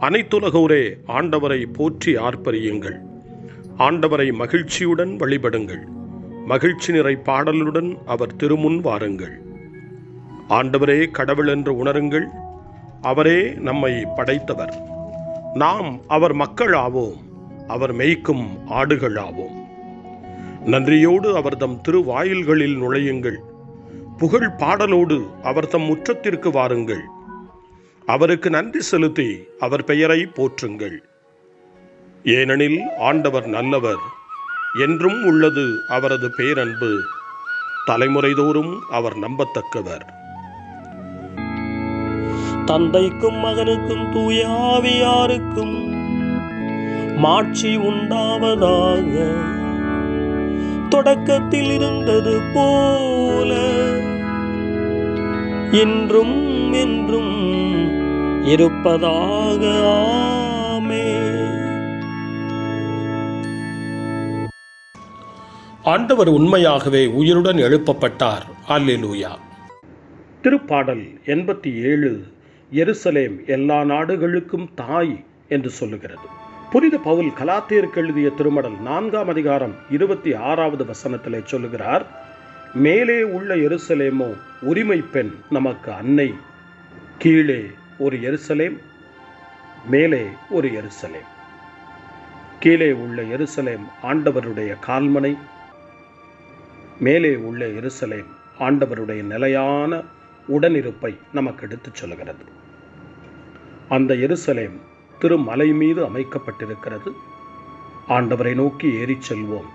அனைத்துலகோரே ஆண்டவரை போற்றி ஆர்ப்பரியுங்கள். ஆண்டவரை மகிழ்ச்சியுடன் வழிபடுங்கள். மகிழ்ச்சி நிறை பாடலுடன் அவர் திருமுன் வாருங்கள். ஆண்டவரே கடவுள் என்று உணருங்கள். அவரே நம்மை படைத்தவர். நாம் அவர் மக்கள் ஆவோம் அவர் மேய்க்கும் ஆடுகள் ஆவோம் நன்றியோடு அவர் தம் திருவாயில்களில் நுழையுங்கள். புகழ் பாடலோடு அவர் தம் முற்றத்திற்கு வாருங்கள். அவருக்கு நன்றி செலுத்தி அவர் பெயரை போற்றுங்கள். ஏனெனில் ஆண்டவர் நல்லவர் என்றும் உள்ளது அவரது பேரன்பு தலைமுறைதோறும் அவர் நம்பத்தக்கவர். தந்தைக்கும் மகனுக்கும் தூயாவியாருக்கும் மாட்சி உண்டாவதாக. தொடக்கத்தில் இருந்தது போல என்றும் என்றும் இருப்பதாக ஆமே ஆண்டவர் உண்மையாகவே உயிருடன் எழுப்பப்பட்டார். அல்லேலூயா. திருப்பாடல் எண்பத்தி ஏழு எருசலேம் எல்லா நாடுகளுக்கும் தாய் என்று சொல்லுகிறது. புனித பவுல் கலாத்தியருக்கு எழுதிய திருமடல் நான்காம் அதிகாரம் இருபத்தி ஆறாவது வசனத்திலே சொல்லுகிறார் மேலே உள்ள எருசலேமோ உரிமை பெண் நமக்கு அன்னை கீழே ஒரு எருசலேம் மேலே ஒரு எருசலேம். கீழே உள்ள எருசலேம் ஆண்டவருடைய கால்மனை மேலே உள்ள எருசலேம் ஆண்டவருடைய நிலையான உடனிருப்பை நமக்கு எடுத்துச் சொல்கிறது அந்த எருசலேம் திருமலை மீது அமைக்கப்பட்டிருக்கிறது. ஆண்டவரை நோக்கி ஏறிச் செல்வோம்.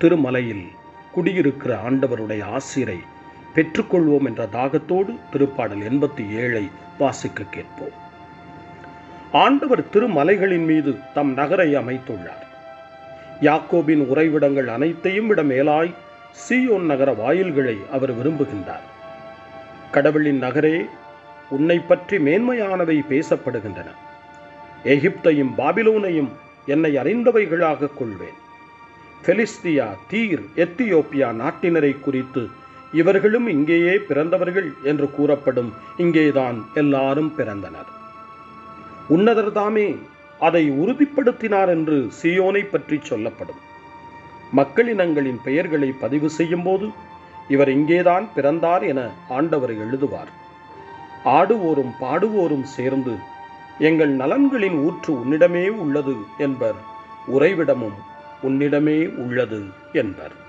திருமலையில் குடியிருக்கிற ஆண்டவருடைய ஆசிரை பெற்றுக்கொள்வோம் என்ற தாகத்தோடு திருப்பாடல் எண்பத்தி ஏழை வாசிக்க கேட்போம். ஆண்டவர் திருமலைகளின் மீது தம் நகரை அமைத்துள்ளார். யாக்கோபின் உறைவிடங்கள் அனைத்தையும் விட மேலாய் சியோன் நகர வாயில்களை அவர் விரும்புகின்றார். கடவுளின் நகரே உன்னை பற்றி மேன்மையானவை பேசப்படுகின்றன. எகிப்தையும் பாபிலோனையும் என்னை அறிந்தவைகளாக கொள்வேன். பெலிஸ்தியா தீர் எத்தியோப்பியா நாட்டினரை குறித்து இவர்களும் இங்கேயே பிறந்தவர்கள் என்று கூறப்படும் இங்கேதான் எல்லாரும் பிறந்தனர். உன்னதர் தாமே அதை உறுதிப்படுத்தினார் என்று சியோனை பற்றி சொல்லப்படும். மக்களினங்களின் பெயர்களை பதிவு செய்யும் போது இவர் இங்கேதான் பிறந்தார் என ஆண்டவர் எழுதுவார். ஆடுவோரும் பாடுவோரும் சேர்ந்து எங்கள் நலன்களின் ஊற்று உன்னிடமே உள்ளது என்பர் உறைவிடமும் உன்னிடமே உள்ளது என்பர்.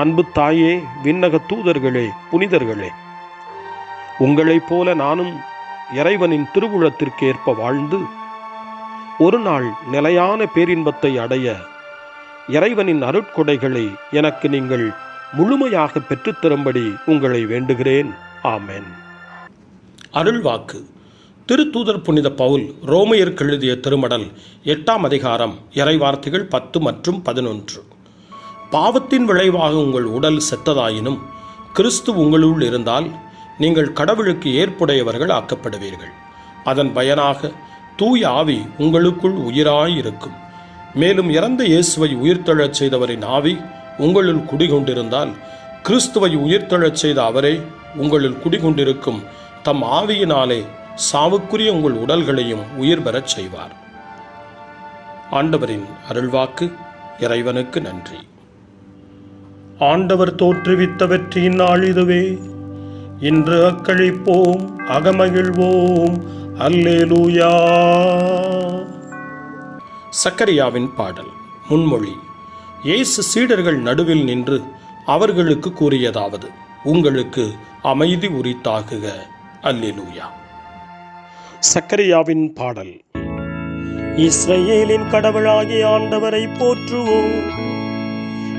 அன்பு தாயே விண்ணக தூதர்களே புனிதர்களே. உங்களைப் போல நானும் இறைவனின் திருவுளத்திற்கு ஏற்ப வாழ்ந்து ஒரு நாள் நிலையான பேரின்பத்தை அடைய இறைவனின் அருட்கொடைகளை எனக்கு நீங்கள் முழுமையாக பெற்றுத்தரும்படி உங்களை வேண்டுகிறேன். ஆமேன். அருள்வாக்கு. திருத்தூதர் புனித பவுல் ரோமையருக்கு எழுதிய திருமடல் எட்டாம் அதிகாரம் இறைவார்த்தைகள் பத்து மற்றும் பதினொன்று. பாவத்தின் விளைவாக உங்கள் உடல் செத்ததாயினும் கிறிஸ்து உங்களுள் இருந்தால் நீங்கள் கடவுளுக்கு ஏற்புடையவர்கள் ஆக்கப்படுவீர்கள். அதன் பயனாக தூய் ஆவி உங்களுக்குள் உயிராயிருக்கும். மேலும் இறந்த இயேசுவை உயிர்த்தெழச் செய்தவரின் ஆவி உங்களுள் குடிகொண்டிருந்தால் கிறிஸ்துவை உயிர்த்தெழச் செய்த அவரே உங்களுள் குடிகொண்டிருக்கும். தம் ஆவியினாலே சாவுக்குரிய உங்கள் உடல்களையும் உயிர் பெறச் செய்வார். ஆண்டவரின் அருள்வாக்கு இறைவனுக்கு நன்றி. ஆண்டவர் தோற்றுவித்த வெற்றியின் நாள் இதுவே இன்று அக்களிப்போம் அகமகிழ்வோம். அல்லேலூயா. சக்கரியாவின் பாடல் முன்மொழி. இயேசு சீடர்கள் நடுவில் நின்று அவர்களுக்கு கூறியதாவது உங்களுக்கு அமைதி உரித்தாகுக. அல்லேலூயா. சக்கரியாவின் பாடல் இஸ்ரேலின் கடவுளாகிய ஆண்டவரை போற்றுவோம்.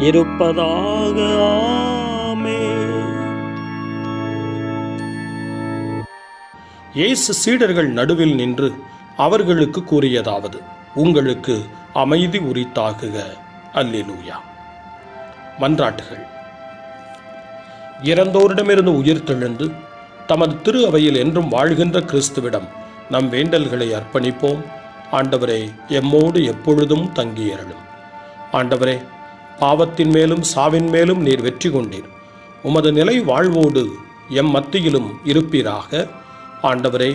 இருப்பதாக ஆமே இயேசு சீடர்கள் நடுவில் நின்று அவர்களுக்கு கூறியதாவது உங்களுக்கு அமைதி உரித்தாகுக. அல்லேலூயா. மன்றாட்டுகள். இறந்தோரிடமிருந்து உயிர்த்தெழுந்து தமது திரு அவையில் என்றும் வாழ்கின்ற கிறிஸ்துவிடம் நம் வேண்டல்களை அர்ப்பணிப்போம். ஆண்டவரே எம்மோடு எப்பொழுதும் தங்கியறலும் ஆண்டவரே பாவத்தின் மேலும் சாவின் மேலும் நீர் வெற்றி கொண்டீர். உமது நிலை வாழ்வோடு எம் மத்தியிலும் இருப்பீராக. ஆண்டவரே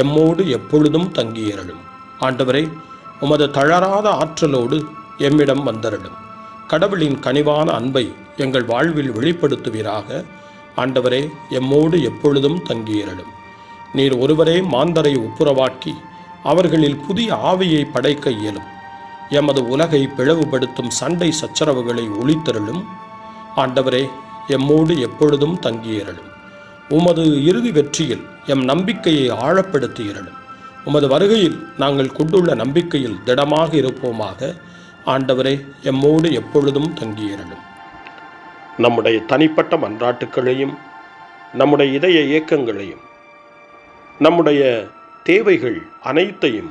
எம்மோடு எப்பொழுதும் தங்கியருளும் ஆண்டவரே உமது தளராத ஆற்றலோடு எம்மிடம் வந்தருளும் கடவுளின் கனிவான அன்பை எங்கள் வாழ்வில் வெளிப்படுத்துவீராக. ஆண்டவரே எம்மோடு எப்பொழுதும் தங்கியருளும் நீர் ஒருவரே மாந்தரை ஒப்புரவாக்கி அவர்களில் புதிய ஆவியை படைக்க இயலும். எமது உலகை பிளவுபடுத்தும் சண்டை சச்சரவுகளை ஒளித்தருளும். ஆண்டவரே எம்மோடு எப்பொழுதும் தங்கியருளும் உமது இறுதி வெற்றியில் எம் நம்பிக்கையை ஆழப்படுத்தியிருளும் உமது வருகையில் நாங்கள் கொண்டுள்ள நம்பிக்கையில் திடமாக இருப்போமாக. ஆண்டவரே எம்மோடு எப்பொழுதும் தங்கியிருளும் நம்முடைய தனிப்பட்ட மன்றாட்டுக்களையும் நம்முடைய இதய இயக்கங்களையும் நம்முடைய தேவைகள் அனைத்தையும்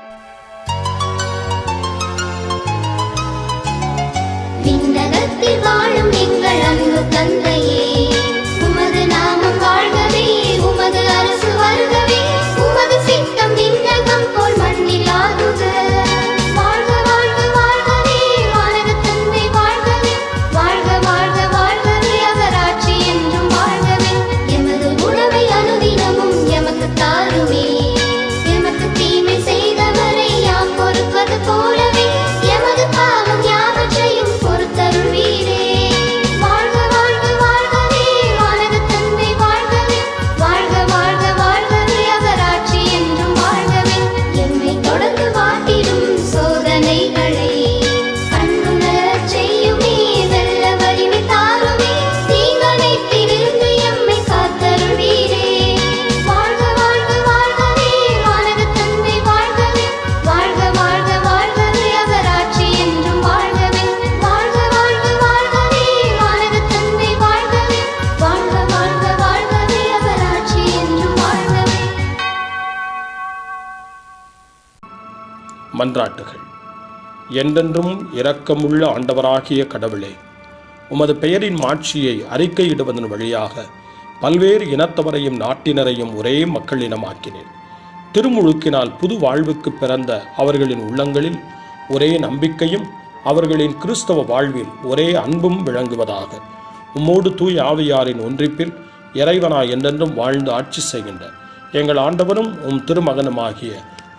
எங்கள் மன்றாட்டுகள். என்றென்றும் இரக்கமுள்ள ஆண்டவராகிய கடவுளே உமது பெயரின் மாட்சியை அறிக்கையிடுவதன் வழியாக பல்வேறு இனத்தவரையும் நாட்டினரையும் ஒரே மக்கள் இனமாக்கினேன். திருமுழுக்கினால் புது வாழ்வுக்கு பிறந்த அவர்களின் உள்ளங்களில் ஒரே நம்பிக்கையும் அவர்களின் கிறிஸ்தவ வாழ்வில் ஒரே அன்பும் விளங்குவதாக. உம்மோடு தூய் ஆவியாரின் ஒன்றிப்பில் இறைவனாய் என்றென்றும் வாழ்ந்து ஆட்சி செய்கின்ற எங்கள் ஆண்டவரும் உம் திருமகனுமாகிய